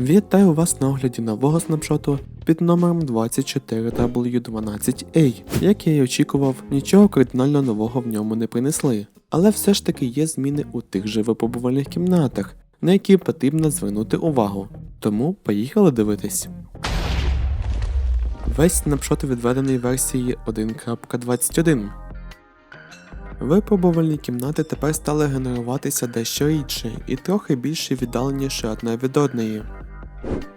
Вітаю вас на огляді нового снапшоту під номером 24W12A. Як я й очікував, нічого кардинально нового в ньому не принесли, але все ж таки є зміни у тих же випробувальних кімнатах, на які потрібно звернути увагу. Тому поїхали дивитись. Весь снапшот відведений версії 1.21. Випробувальні кімнати тепер стали генеруватися дещо рідше і трохи більше віддаленіше одна від одної.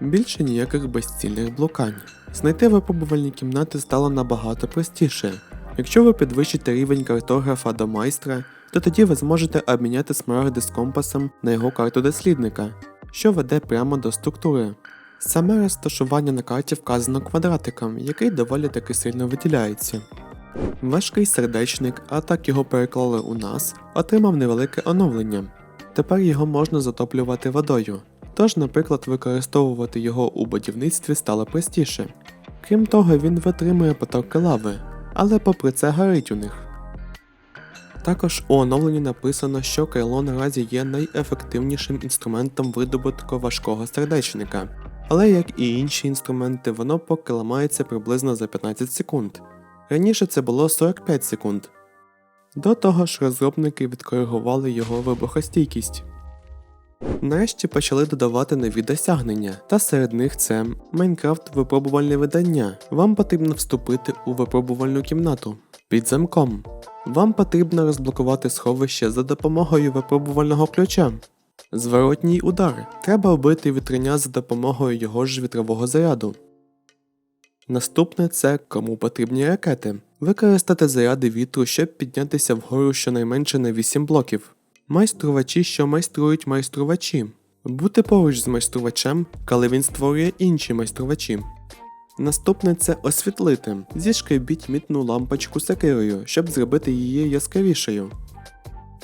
Більше ніяких безцільних блукань. Знайти випробувальні кімнати стало набагато простіше. Якщо ви підвищите рівень картографа до майстра, то тоді ви зможете обміняти смарагди з компасом на його карту дослідника, що веде прямо до структури. Саме розташування на карті вказано квадратиком, який доволі таки сильно виділяється. Важкий сердечник, а так його переклали у нас, отримав невелике оновлення. Тепер його можна затоплювати водою. Тож, наприклад, використовувати його у будівництві стало простіше. Крім того, він витримує потоки лави, але попри це горить у них. Також у оновленні написано, що крило наразі є найефективнішим інструментом видобутку важкого сердечника, але як і інші інструменти, воно поки ламається приблизно за 15 секунд. Раніше це було 45 секунд. До того ж, розробники відкоригували його вибухостійкість. Нарешті почали додавати нові досягнення, та серед них це Майнкрафт випробувальне видання. Вам потрібно вступити у випробувальну кімнату під замком. Вам потрібно розблокувати сховище за допомогою випробувального ключа. Зворотній удар. Треба вбити вітриня за допомогою його ж вітрового заряду. Наступне це кому потрібні ракети. Використати заряди вітру, щоб піднятися вгору щонайменше на 8 блоків. Майструвачі, що майструють майструвачі. Бути поруч з майструвачем, коли він створює інші майструвачі. Наступне це освітлити. Зішкребіть мітну лампочку секирою, щоб зробити її яскравішою.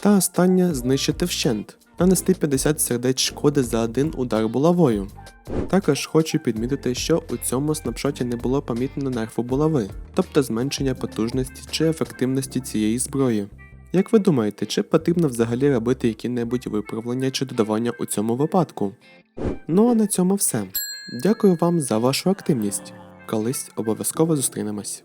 Та останнє знищити вщент, нанести 50 сердець шкоди за один удар булавою. Також хочу підмітити, що у цьому снапшоті не було помітно нерфу булави, тобто зменшення потужності чи ефективності цієї зброї. Як ви думаєте, чи потрібно взагалі робити які-небудь виправлення чи додавання у цьому випадку? Ну а на цьому все. Дякую вам за вашу активність. Колись обов'язково зустрінемось.